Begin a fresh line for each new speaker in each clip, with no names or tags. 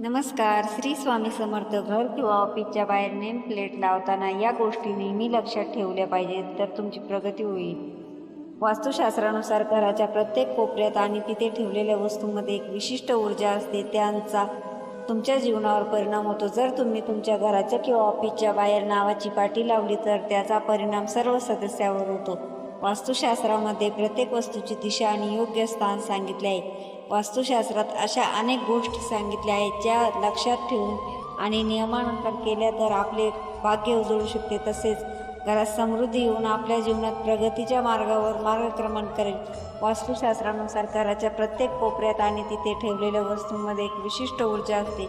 नमस्कार. श्री स्वामी समर्थ घर किंवा ऑफिसच्या बाहेर नेम प्लेट लावताना या गोष्टी नेहमी लक्षात ठेवल्या पाहिजेत तर तुमची प्रगती होईल. वास्तुशास्त्रानुसार घराच्या प्रत्येक कोपऱ्यात आणि तिथे ठेवलेल्या वस्तूंमध्ये एक विशिष्ट ऊर्जा असते. त्यांचा तुमच्या जीवनावर परिणाम होतो. जर तुम्ही तुमच्या घराच्या किंवा ऑफिसच्या बाहेर नावाची पाटी लावली तर त्याचा परिणाम सर्व सदस्यावर होतो. वास्तुशास्त्रामध्ये प्रत्येक वस्तूची दिशा आणि योग्य स्थान सांगितले आहे. वास्तुशास्त्रात अशा अनेक गोष्टी सांगितल्या आहेत ज्या लक्षात ठेवून आणि नियमानुसार केल्या तर आपले भाग्य उजळू शकते. तसेच घरात समृद्धी येऊन आपल्या जीवनात प्रगतीच्या मार्गावर मार्गक्रमण करेल. वास्तुशास्त्रानुसार घराच्या प्रत्येक कोपऱ्यात आणि तिथे ठेवलेल्या वस्तूंमध्ये एक विशिष्ट ऊर्जा असते.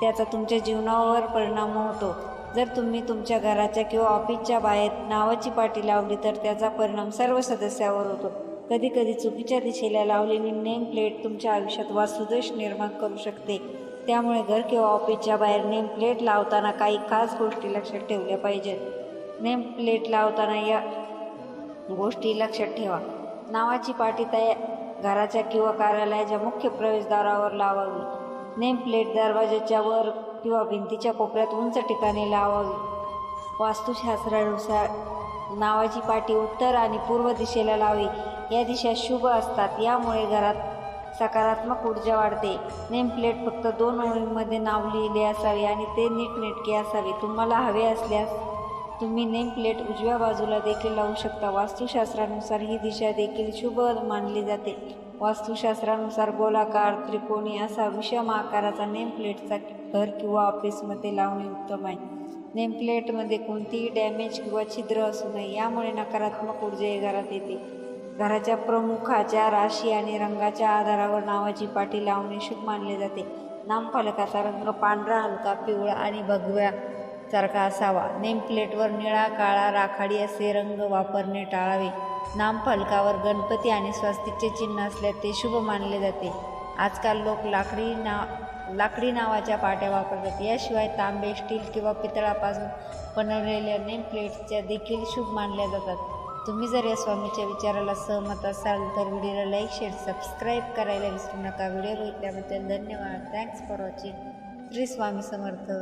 त्याचा तुमच्या जीवनावर परिणाम होतो. जर तुम्ही तुमच्या घराच्या किंवा ऑफिसच्या बाहेर नावाची पाटी लावली तर त्याचा परिणाम सर्व सदस्यावर होतो. कधी कधी चुकीच्या दिशेला लावलेली नेम प्लेट तुमच्या आयुष्यात वासुदेश निर्माण करू शकते. त्यामुळे घर किंवा ऑफिसच्या बाहेर नेम प्लेट लावताना काही खास गोष्टी लक्षात ठेवल्या पाहिजेत नेम प्लेट लावताना या गोष्टी लक्षात ठेवा. नावाची पाटी तया घराच्या किंवा कार्यालयाच्या मुख्य प्रवेशद्वारावर लावावी. नेम प्लेट दरवाजाच्या वर किंवा भिंतीच्या कोपऱ्यात उंच ठिकाणी लावावी. वास्तुशास्त्रानुसार नावाची पाटी उत्तर आणि पूर्व दिशेला लावी. या दिशा शुभ असतात. यामुळे घरात सकारात्मक ऊर्जा वाढते. नेम प्लेट फक्त दोन ओळींमध्ये नाव लिहिले असावे आणि ते नीटनेटके असावे. तुम्हाला हवे असल्यास तुम्ही नेम प्लेट उजव्या बाजूला देखील लावू शकता. वास्तुशास्त्रानुसार ही दिशा देखील शुभ मानली जाते. वास्तुशास्त्रानुसार गोलाकार त्रिकोणी असा विषम आकाराचा नेम प्लेटचा घर किंवा ऑफिसमध्ये लावणे उत्तम आहे. नेमप्लेटमध्ये कोणतीही डॅमेज किंवा छिद्र असू नये यामुळे नकारात्मक ऊर्जा घरात येते. घराच्या प्रमुखाच्या राशी आणि रंगाच्या आधारावर नावाची पाठी लावणे शुभ मानले जाते. नामफलकाचा रंग पांढरा हलका पिवळा आणि भगव्या सारखा असावा. नेमप्लेटवर निळा काळा राखाडी असे रंग वापरणे टाळावे. नामफलकावर गणपती आणि स्वस्तिकचे चिन्ह असल्यास ते शुभ मानले जाते. आजकाल लोक लाकडी ना लाकडी नावाच्या पाट्या वापरतात. याशिवाय तांबे स्टील किंवा पितळापासून बनवलेल्या नेम प्लेट्सच्या देखील शुभ मानल्या जातात. तुम्ही जर या स्वामीच्या विचाराला सहमत असाल तर व्हिडिओला लाईक शेअर सबस्क्राईब करायला विसरू नका. व्हिडिओ बघितल्याबद्दल धन्यवाद. Thanks for watching Shri Swami Samarth.